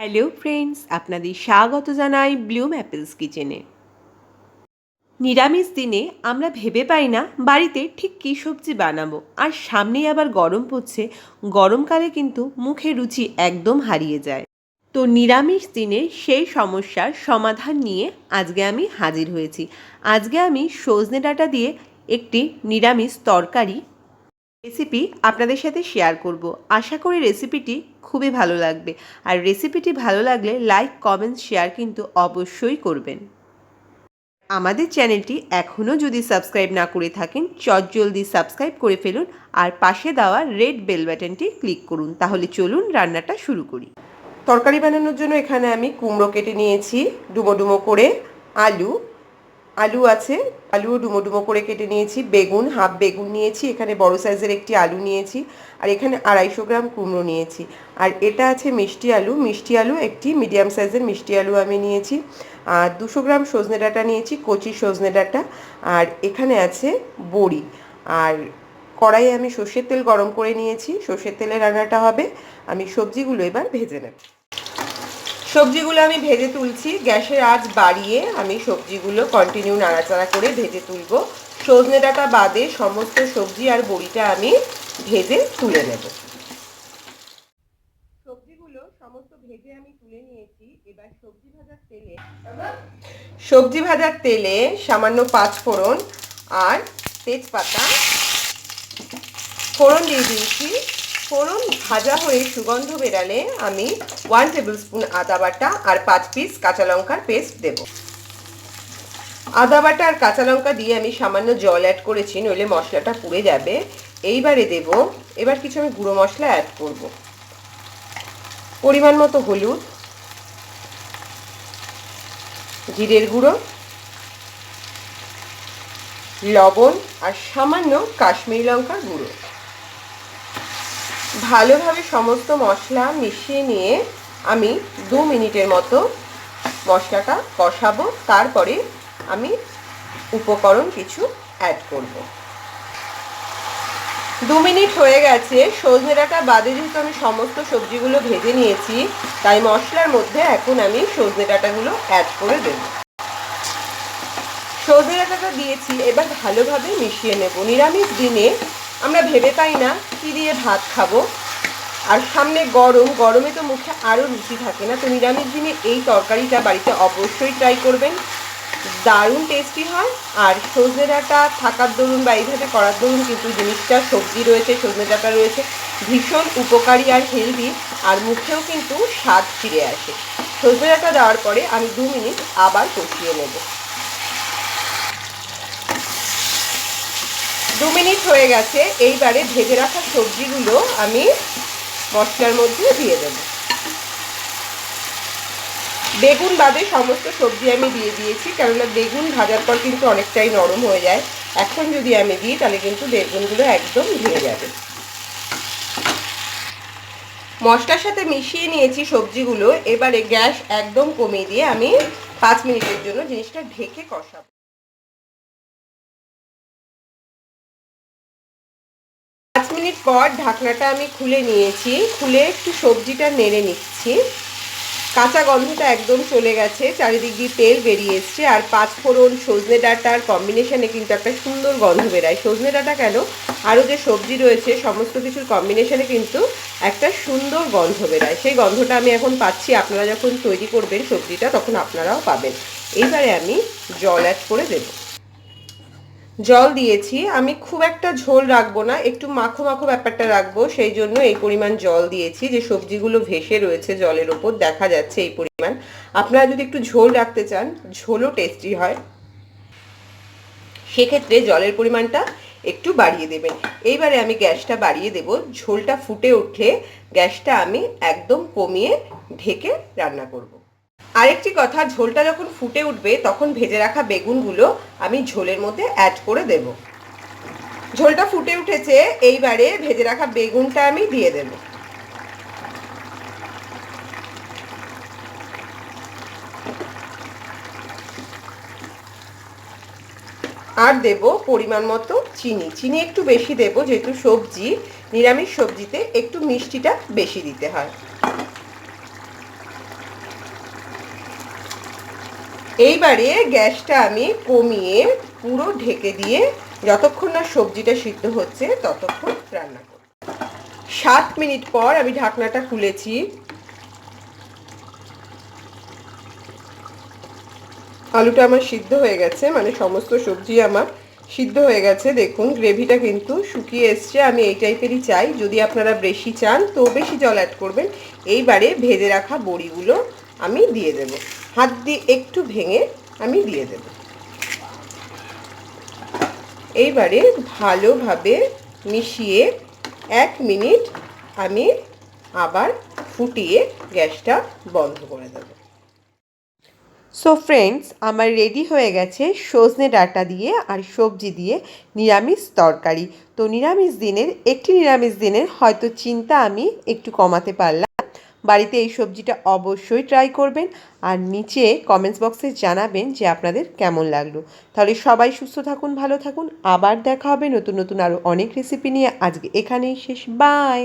Hello friends আপনাদের স্বাগত জানাই ব্লুম অ্যাপেলস কিচেনে নিরামিষ দিনে আমরা ভেবে পাই না বাড়িতে ঠিক কী সবজি বানাবো। আর সামনেই আবার গরম পড়ছে। গরমকালে কিন্তু মুখে রুচি একদম হারিয়ে যায়। তো নিরামিষ দিনে সেই সমস্যার সমাধান নিয়ে আজকে আমি হাজির হয়েছি। আজকে আমি সজনে ডাঁটা দিয়ে একটি নিরামিষ তরকারি রেসিপি আপনাদের সাথে শেয়ার করব। আশা করি রেসিপিটি খুবই ভালো লাগবে। আর রেসিপিটি ভালো লাগলে লাইক কমেন্ট শেয়ার কিন্তু অবশ্যই করবেন। আমাদের চ্যানেলটি এখনও যদি সাবস্ক্রাইব না করে থাকেন চটজলদি সাবস্ক্রাইব করে ফেলুন আর পাশে দেওয়া রেড বেল বাটনটি ক্লিক করুন। তাহলে চলুন রান্নাটা শুরু করি। তরকারি বানানোর জন্য এখানে আমি কুমড়ো কেটে নিয়েছি। ডুমো ডুমো করে আলু আলু আছে আলুও ডুমো ডুমো করে কেটে নিয়েছি, বেগুন, হাফ বেগুন নিয়েছি, এখানে বড় সাইজের একটি আলু নিয়েছি, আর এখানে আড়াইশো গ্রাম কুমড়ো নিয়েছি। আর এটা আছে মিষ্টি আলু মিষ্টি আলু একটি মিডিয়াম সাইজের মিষ্টি আলু আমি নিয়েছি। আর দুশো গ্রাম সজনে ডাঁটা নিয়েছি, কচি সজনে ডাঁটা। আর এখানে আছে বড়ি। আর কড়াইয়ে আমি সর্ষের তেল গরম করে নিয়েছি, সর্ষের তেলে রান্নাটা হবে। আমি সবজিগুলো এবার ভেজে নেব। সবজিগুলো আমি ভেজে তুলছি। গ্যাসের আজ বাড়িয়ে আমি সবজিগুলো কন্টিনিউ নাড়াচাড়া করে ভেজে তুলব। সজনে ডাঁটা বাদে সমস্ত সবজি আর বড়িটা আমি ভেজে তুলে নেব। সবজিগুলো সমস্ত ভেজে আমি তুলে নিয়েছি। এবার সবজি ভাজার তেলে সবজি ভাজার তেলে সামান্য পাঁচ ফোড়ন আর তেজপাতা ফোড়ন দিয়ে দিয়েছি। ফোড়ন ভাজা হয়ে সুগন্ধ বেরালে আমি ওয়ান টেবিল স্পুন আদা বাটা আর পাঁচ পিস কাঁচা লঙ্কার পেস্ট দেব। আদা বাটা আর কাঁচা লঙ্কা দিয়ে আমি সামান্য জল অ্যাড করেছি, নইলে মশলাটা পুড়ে যাবে। এইবারে দেব, এবার কিছু আমি গুঁড়ো মশলা অ্যাড করব। পরিমাণ মতো হলুদ, জিরের গুঁড়ো, লবণ আর সামান্য কাশ্মীরি লঙ্কার গুঁড়ো। ভালোভাবে সমস্ত মশলা মিশিয়ে নিয়ে আমি দু মিনিটের মতো মশলাটা কষাবো। তারপরে আমি উপকরণ কিছু অ্যাড করব। দু মিনিট হয়ে গেছে। সজনে ডাঁটা বাদে যেহেতু আমি সমস্ত সবজিগুলো ভেজে নিয়েছি, তাই মশলার মধ্যে এখন আমি সজনে ডাঁটাগুলো অ্যাড করে দেবো। সজনে ডাঁটাটা দিয়েছি। এবার ভালোভাবে মিশিয়ে নেব। নিরামিষ দিনে আমরা ভেবে পাই না কী দিয়ে ভাত খাব। আর সামনে গরম, গরমে তো মুখে আরও রুচি থাকে না। তো নিরামিষ দিনে এই তরকারিটা বাড়িতে অবশ্যই ট্রাই করবেন। দারুণ টেস্টি হয়। আর সজনে ডাঁটা থাকার দরুন বা এইভাবে করার দরুন কিন্তু জিনিসটা সবজি রয়েছে, সজনে ডাঁটা রয়েছে। ভীষণ উপকারী আর হেলদি আর মুখেও কিন্তু স্বাদ ফিরে আসে। সজনে ডাঁটা দেওয়ার পরে আমি দু মিনিট আবার কষিয়ে নেব। দু মিনিট হয়ে গেছে, এইবারে ভেজে রাখা সবজিগুলো আমি মশলার মধ্যে দিয়ে দেব। বেগুন বাদে সমস্ত সবজি আমি দিয়ে দিয়েছি, কেননা বেগুন ভাজার পর কিন্তু অনেকটাই নরম হয়ে যায়। এখন যদি আমি দিই, তাহলে কিন্তু বেগুনগুলো একদম ভেঙে যাবে। মশলার সাথে মিশিয়ে নিয়েছি সবজিগুলো, এবারে গ্যাস একদম কমিয়ে দিয়ে আমি পাঁচ মিনিটের জন্য জিনিসটা ঢেকে কষাবো। মিনিট পর ঢাকনাটা আমি খুলে নিয়েছি। খুলে একটু সবজিটা নেড়ে নিচ্ছি। কাঁচা গন্ধটা একদম চলে গেছে, চারিদিক দিয়ে তেল বেরিয়ে এসছে আর পাঁচ ফোড়ন, সজনে ডাঁটার কম্বিনেশনে কিন্তু একটা সুন্দর গন্ধ বেরায়। সজনে ডাঁটা কেন? আরও যে সবজি রয়েছে, সমস্ত কিছুর কম্বিনেশনে কিন্তু একটা সুন্দর গন্ধ বেরায়। সেই গন্ধটা আমি এখন পাচ্ছি। আপনারা যখন তৈরি করবেন সবজিটা, তখন আপনারাও পাবেন। এইবারে আমি জল অ্যাড করে দেবো। জল দিয়েছি। আমি খুব একটা ঝোল রাখব না, একটু মাখো মাখো ব্যাপারটা রাখব, সেই জন্য এই পরিমাণ জল দিয়েছি। যে সবজিগুলো ভেসে রয়েছে জলের ওপর, দেখা যাচ্ছে এই পরিমাণ। আপনারা যদি একটু ঝোল রাখতে চান, ঝোলও টেস্টি হয়। সেক্ষেত্রে জলের পরিমাণটা একটু বাড়িয়ে দেবেন। এইবারে আমি গ্যাসটা বাড়িয়ে দেব। ঝোলটা ফুটে উঠলে গ্যাসটা আমি একদম কমিয়ে ঢেকে রান্না করব। আরেকটি কথা, ঝোলটা যখন ফুটে উঠবে, তখন ভেজে রাখা বেগুনগুলো আমি ঝোলের মধ্যে অ্যাড করে দেব। ঝোলটা ফুটে উঠেছে, এইবারে ভেজে রাখা বেগুনটা আমি দিয়ে দেব। আর দেব পরিমাণ মতো চিনি। চিনি একটু বেশি দেব, যেহেতু সবজি, নিরামিষ সবজিতে একটু মিষ্টিটা বেশি দিতে হয়। এইবারে গ্যাসটা আমি কমিয়ে পুরো ঢেকে দিয়ে যতক্ষণ না সবজিটা সিদ্ধ হচ্ছে ততক্ষণ রান্না করব। সাত মিনিট পর আমি ঢাকনাটা খুলেছি। আলুটা আমার সিদ্ধ হয়ে গেছে মানে সমস্ত সবজি আমার সিদ্ধ হয়ে গেছে। দেখুন, গ্রেভিটা কিন্তু শুকিয়ে এসছে, আমি এই টাইপেরই চাই। যদি আপনারা বেশি চান, তো বেশি জল অ্যাড করবেন। এইবারে ভেজে রাখা বড়িগুলো আমি দিয়ে দেব। হাত দিয়ে একটু ভেঙে আমি দিয়ে দেব। এইবারে ভালোভাবে মিশিয়ে এক মিনিট আমি আবার ফুটিয়ে গ্যাসটা বন্ধ করে দেবো। সো ফ্রেন্ডস আমার রেডি হয়ে গেছে সজনে ডাঁটা দিয়ে আর সবজি দিয়ে নিরামিষ তরকারি। তো নিরামিষ দিনের, একটি নিরামিষ দিনের হয়তো চিন্তা আমি একটু কমাতে পারলাম। বাড়িতে এই সবজিটা অবশ্যই ট্রাই করবেন আর নিচে কমেন্টস বক্সে জানাবেন যে আপনাদের কেমন লাগল। তাহলে সবাই সুস্থ থাকুন, ভালো থাকুন। আবার দেখা হবে নতুন নতুন আরও অনেক রেসিপি নিয়ে। আজকে এখানেই শেষ। বাই